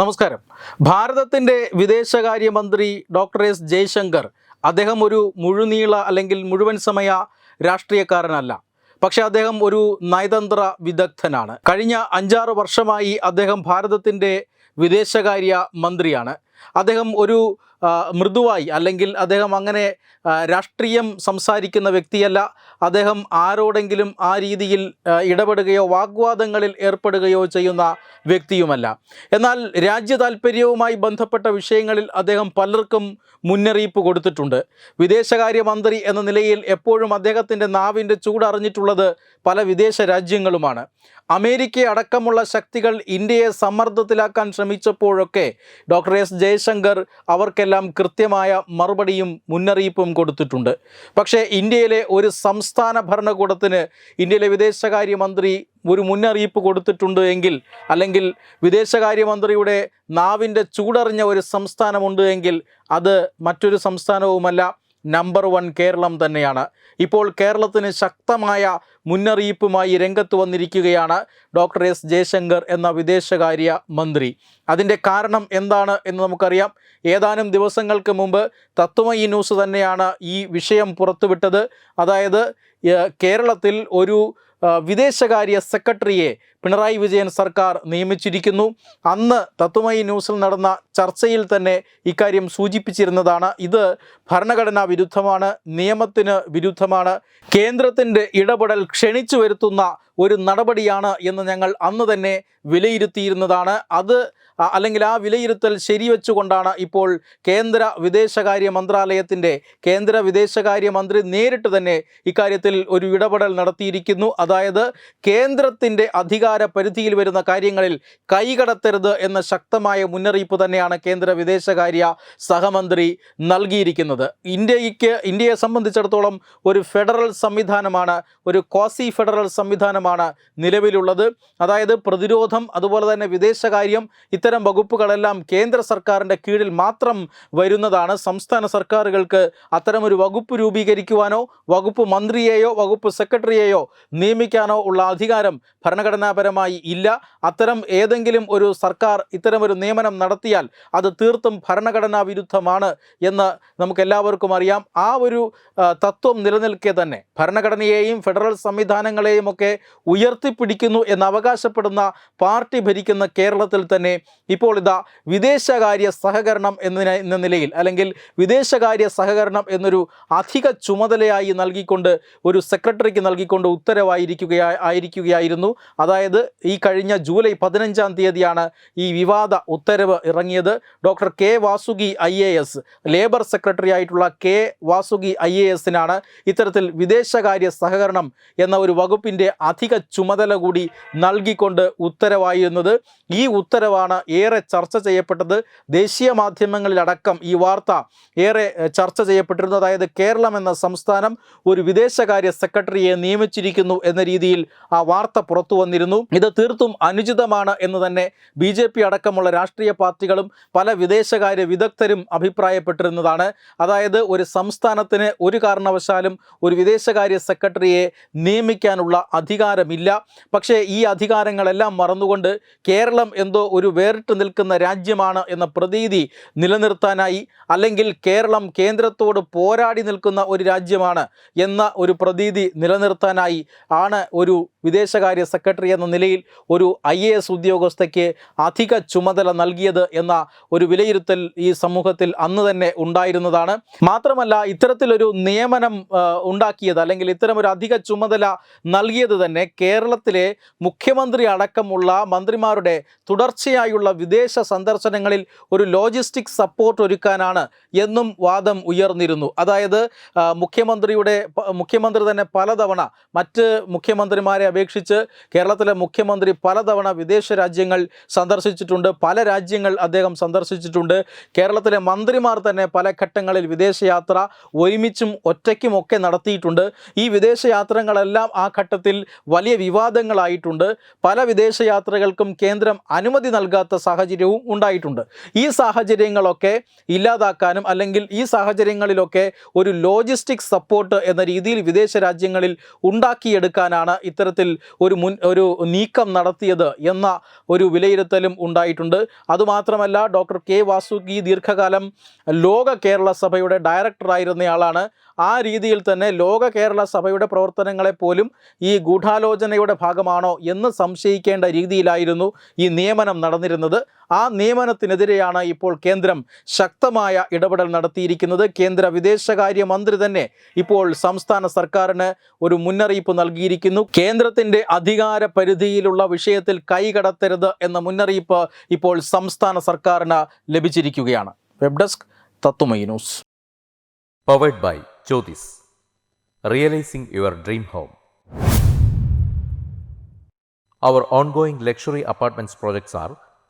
നമസ്കാരം. ഭാരതത്തിന്റെ വിദേശകാര്യമന്ത്രി ഡോക്ടർ എസ് ജയശങ്കർ അദ്ദേഹം ഒരു മുഴുനീള അല്ലെങ്കിൽ മുഴുവൻ സമയ രാഷ്ട്രീയക്കാരനല്ല. പക്ഷേ അദ്ദേഹം ഒരു നയതന്ത്ര വിദഗ്ധനാണ്. കഴിഞ്ഞ അഞ്ചാറ് വർഷമായി അദ്ദേഹം ഭാരതത്തിന്റെ വിദേശകാര്യ മന്ത്രിയാണ്. അദ്ദേഹം ഒരു മൃദുവായി. അല്ലെങ്കിൽ അദ്ദേഹം അങ്ങനെ രാഷ്ട്രീയം സംസാരിക്കുന്ന വ്യക്തിയല്ല. അദ്ദേഹം ആരോടെങ്കിലും ആ രീതിയിൽ ഇടപെടുകയോ വാഗ്വാദങ്ങളിൽ ഏർപ്പെടുകയോ ചെയ്യുന്ന വ്യക്തിയുമല്ല. എന്നാൽ രാജ്യ താല്പര്യവുമായി ബന്ധപ്പെട്ട വിഷയങ്ങളിൽ അദ്ദേഹം പലർക്കും മുന്നറിയിപ്പ് കൊടുത്തിട്ടുണ്ട്. വിദേശകാര്യമന്ത്രി എന്ന നിലയിൽ എപ്പോഴും അദ്ദേഹത്തിന്റെ നാവിന്റെ ചൂടറിഞ്ഞിട്ടുള്ളത് പല വിദേശ രാജ്യങ്ങളുമാണ്. അമേരിക്ക അടക്കമുള്ള ശക്തികൾ ഇന്ത്യയെ സമ്മർദ്ദത്തിലാക്കാൻ ശ്രമിച്ചപ്പോഴൊക്കെ ഡോക്ടർ എസ് ജയശങ്കർ അവർക്കെല്ലാം കൃത്യമായ മറുപടിയും മുന്നറിയിപ്പും കൊടുത്തിട്ടുണ്ട്. പക്ഷേ ഇന്ത്യയിലെ ഒരു സംസ്ഥാന ഭരണകൂടത്തിന് ഇന്ത്യയിലെ വിദേശകാര്യമന്ത്രി ഒരു മുന്നറിയിപ്പ് കൊടുത്തിട്ടുണ്ട് എങ്കിൽ അല്ലെങ്കിൽ വിദേശകാര്യമന്ത്രിയുടെ നാവിന്റെ ചൂടറിഞ്ഞ ഒരു സംസ്ഥാനമുണ്ട് എങ്കിൽ അത് മറ്റൊരു സംസ്ഥാനവുമല്ല. നമ്പർ വൺ കേരളം തന്നെയാണ്. ഇപ്പോൾ കേരളത്തിന് ശക്തമായ മുന്നറിയിപ്പുമായി രംഗത്ത് വന്നിരിക്കുകയാണ് ഡോക്ടർ എസ് ജയശങ്കർ എന്ന വിദേശകാര്യ മന്ത്രി. അതിന്റെ കാരണം എന്താണ് എന്ന് നമുക്കറിയാം. ഏതാനും ദിവസങ്ങൾക്ക് മുമ്പ് തത്വമയി ന്യൂസ് തന്നെയാണ് ഈ വിഷയം പുറത്തുവിട്ടത്. അതായത് കേരളത്തിൽ ഒരു വിദേശകാര്യ സെക്രട്ടറിയെ പിണറായി വിജയൻ സർക്കാർ നിയമിച്ചിരിക്കുന്നു. അന്ന് തത്വമയി ന്യൂസിൽ നടന്ന ചർച്ചയിൽ തന്നെ ഇക്കാര്യം സൂചിപ്പിച്ചിരുന്നതാണ്. ഇത് ഭരണഘടനാ വിരുദ്ധമാണ് നിയമത്തിന് വിരുദ്ധമാണ്. കേന്ദ്രത്തിന്റെ ഇടപെടൽ ക്ഷണിച്ചു വരുത്തുന്ന ഒരു നടപടിയാണ് എന്ന് ഞങ്ങൾ അന്ന് തന്നെ വിലയിരുത്തിയിരുന്നതാണ്. അത് അല്ലെങ്കിൽ ആ വിലയിരുത്തൽ ശരിവെച്ചുകൊണ്ടാണ് ഇപ്പോൾ കേന്ദ്ര വിദേശകാര്യ മന്ത്രാലയത്തിന്റെ കേന്ദ്ര വിദേശകാര്യ മന്ത്രി നേരിട്ട് തന്നെ ഇക്കാര്യത്തിൽ ഒരു ഇടപെടൽ നടത്തിയിരിക്കുന്നു. അതായത് കേന്ദ്രത്തിന്റെ അധികാര പരിധിയിൽ വരുന്ന കാര്യങ്ങളിൽ കൈകടത്തരുത് എന്ന ശക്തമായ മുന്നറിയിപ്പ് തന്നെയാണ് കേന്ദ്ര വിദേശകാര്യ സഹമന്ത്രി നൽകിയിരിക്കുന്നത്. ഇന്ത്യയ്ക്ക് ഇന്ത്യയെ സംബന്ധിച്ചിടത്തോളം ഒരു ഫെഡറൽ സംവിധാനമാണ് ഒരു കോസി ഫെഡറൽ സംവിധാനമാണ് നിലവിലുള്ളത്. അതായത് പ്രതിരോധം അതുപോലെ തന്നെ വിദേശകാര്യം ഇത്തരം വകുപ്പുകളെല്ലാം കേന്ദ്ര സർക്കാരിന്റെ കീഴിൽ മാത്രം വരുന്നതാണ്. സംസ്ഥാന സർക്കാരുകൾക്ക് അത്തരമൊരു വകുപ്പ് രൂപീകരിക്കുവാനോ വകുപ്പ് മന്ത്രിയെയോ വകുപ്പ് സെക്രട്ടറിയെയോ നിയമിക്കാനോ ഉള്ള അധികാരം ഭരണഘടനാപരമായി ഇല്ല. അത്തരം ഏതെങ്കിലും ഒരു സർക്കാർ ഇത്തരമൊരു നിയമനം നടത്തിയാൽ അത് തീർത്തും ഭരണഘടനാ വിരുദ്ധമാണ് എന്ന് നമുക്കെല്ലാവർക്കും അറിയാം. ആ ഒരു തത്വം നിലനിൽക്കെ തന്നെ ഭരണഘടനയെയും ഫെഡറൽ സംവിധാനങ്ങളെയും ഒക്കെ ഉയർത്തിപ്പിടിക്കുന്നു എന്ന് അവകാശപ്പെടുന്ന പാർട്ടി ഭരിക്കുന്ന കേരളത്തിൽ തന്നെ ഇപ്പോൾ ഇതാ വിദേശകാര്യ സഹകരണം എന്ന നിലയിൽ അല്ലെങ്കിൽ വിദേശകാര്യ സഹകരണം എന്നൊരു അധിക ചുമതലയായി നൽകിക്കൊണ്ട് ഒരു സെക്രട്ടറിക്ക് നൽകിക്കൊണ്ട് ഉത്തരവായിരിക്കുക ആയിരിക്കുകയായിരുന്നു. അതായത് ഈ കഴിഞ്ഞ ജൂലൈ പതിനഞ്ചാം തീയതിയാണ് ഈ വിവാദ ഉത്തരവ് ഇറങ്ങിയത്. Doctor K Vasuki I A S labour secretary ആയിട്ടുള്ള കെ വാസുകി ഐ എ എസിനാണ് ഇത്തരത്തിൽ വിദേശകാര്യ സഹകരണം എന്ന ഒരു വകുപ്പിന്റെ അധിക ചുമതല കൂടി നൽകിക്കൊണ്ട് ഉത്തരവായിരുന്നത്. ഈ ഉത്തരവാണ് ഏറെ ചർച്ച ചെയ്യപ്പെട്ടത്. ദേശീയ മാധ്യമങ്ങളിലടക്കം ഈ വാർത്ത ഏറെ ചർച്ച ചെയ്യപ്പെട്ടിരുന്നു. അതായത് കേരളം എന്ന സംസ്ഥാനം ഒരു വിദേശകാര്യ സെക്രട്ടറിയെ നിയമിച്ചിരിക്കുന്നു എന്ന രീതിയിൽ ആ വാർത്ത പുറത്തു വന്നിരുന്നു. ഇത് തീർത്തും അനുചിതമാണ് എന്ന് തന്നെ ബി അടക്കമുള്ള രാഷ്ട്രീയ പാർട്ടികളും പല വിദേശകാര്യ വിദഗ്ധരും അഭിപ്രായപ്പെട്ടിരുന്നതാണ്. അതായത് ഒരു സംസ്ഥാനത്തിന് ഒരു കാരണവശാലും ഒരു വിദേശകാര്യ സെക്രട്ടറിയെ നിയമിക്കാനുള്ള അധികാരമില്ല. പക്ഷേ ഈ അധികാരങ്ങളെല്ലാം മറന്നുകൊണ്ട് കേരളം എന്തോ ഒരു വേറിട്ട് നിൽക്കുന്ന രാജ്യമാണ് എന്ന പ്രതീതി നിലനിർത്താനായി അല്ലെങ്കിൽ കേരളം കേന്ദ്രത്തോട് പോരാടി നിൽക്കുന്ന ഒരു രാജ്യമാണ് എന്ന ഒരു പ്രതീതി നിലനിർത്താനായി ആണ് ഒരു വിദേശകാര്യ സെക്രട്ടറി എന്ന നിലയിൽ ഒരു ഐ എ എസ് ഉദ്യോഗസ്ഥയ്ക്ക് അധിക ചുമതല നൽകിയത് എന്ന ഒരു വിലയിരുത്തൽ ഈ സമൂഹത്തിൽ അന്ന് തന്നെ ഉണ്ടായിരുന്നതാണ്. മാത്രമല്ല ഇത്തരത്തിലൊരു നിയമനം ഉണ്ടാക്കിയത് അല്ലെങ്കിൽ ഇത്തരമൊരു അധിക ചുമതല നൽകിയത് തന്നെ കേരളത്തിലെ മുഖ്യമന്ത്രി അടക്കമുള്ള മന്ത്രിമാരുടെ തുടർച്ചയായുള്ള വിദേശ സന്ദർശനങ്ങളിൽ ഒരു ലോജിസ്റ്റിക് സപ്പോർട്ട് ഒരുക്കാനാണ് എന്നും വാദം ഉയർന്നിരുന്നു. അതായത് മുഖ്യമന്ത്രിയുടെ മുഖ്യമന്ത്രി തന്നെ പലതവണ മറ്റ് മുഖ്യമന്ത്രിമാരെ അപേക്ഷിച്ച് കേരളത്തിലെ മുഖ്യമന്ത്രി പലതവണ വിദേശ രാജ്യങ്ങൾ സന്ദർശിച്ചിട്ടുണ്ട്. പല രാജ്യങ്ങൾ അദ്ദേഹം സന്ദർശിച്ചിട്ടുണ്ട്. കേരളത്തിലെ മന്ത്രിമാർ തന്നെ പല ഘട്ടങ്ങളിൽ വിദേശയാത്ര ഒരുമിച്ചും ഒറ്റയ്ക്കും ഒക്കെ നടത്തിയിട്ടുണ്ട്. ഈ വിദേശയാത്രകളെല്ലാം ആ ഘട്ടത്തിൽ വലിയ വിവാദങ്ങളായിട്ടുണ്ട്. പല വിദേശയാത്രകൾക്കും കേന്ദ്രം അനുമതി നൽകാത്ത സാഹചര്യവും ഉണ്ടായിട്ടുണ്ട്. ഈ സാഹചര്യങ്ങളൊക്കെ ഇല്ലാതാക്കാനും അല്ലെങ്കിൽ ഈ സാഹചര്യങ്ങളിലൊക്കെ ഒരു ലോജിസ്റ്റിക് സപ്പോർട്ട് എന്ന രീതിയിൽ വിദേശ രാജ്യങ്ങളിൽ ഉണ്ടാക്കിയെടുക്കാനാണ് ഇത്തരത്തിൽ ഇത്തരത്തിൽ ഒരു മുൻ ഒരു നീക്കം നടത്തിയത് എന്ന ഒരു വിലയിരുത്തലും ഉണ്ടായിട്ടുണ്ട്. അതുമാത്രമല്ല ഡോക്ടർ കെ വാസുകി ദീർഘകാലം ലോക കേരള സഭയുടെ ഡയറക്ടറായിരുന്നയാളാണ്. ആ രീതിയിൽ തന്നെ ലോക കേരള സഭയുടെ പ്രവർത്തനങ്ങളെ പോലും ഈ ഗൂഢാലോചനയുടെ ഭാഗമാണോ എന്ന് സംശയിക്കേണ്ട രീതിയിലായിരുന്നു ഈ നിയമനം നടന്നിരുന്നത്. ആ നിയമനത്തിനെതിരെയാണ് ഇപ്പോൾ കേന്ദ്രം ശക്തമായ ഇടപെടൽ നടത്തിയിരിക്കുന്നത്. കേന്ദ്ര വിദേശകാര്യ മന്ത്രി തന്നെ ഇപ്പോൾ സംസ്ഥാന സർക്കാരിന് ഒരു മുന്നറിയിപ്പ് നൽകിയിരിക്കുന്നു. കേന്ദ്രത്തിന്റെ അധികാര പരിധിയിലുള്ള വിഷയത്തിൽ കൈകടത്തരുത് എന്ന മുന്നറിയിപ്പ് ഇപ്പോൾ സംസ്ഥാന സർക്കാരിന് ലഭിച്ചിരിക്കുകയാണ്. വെബ് ഡെസ്ക് തത്തുമൈ news. Powered by Jyothis realising your dream home Our ongoing luxury apartments projects are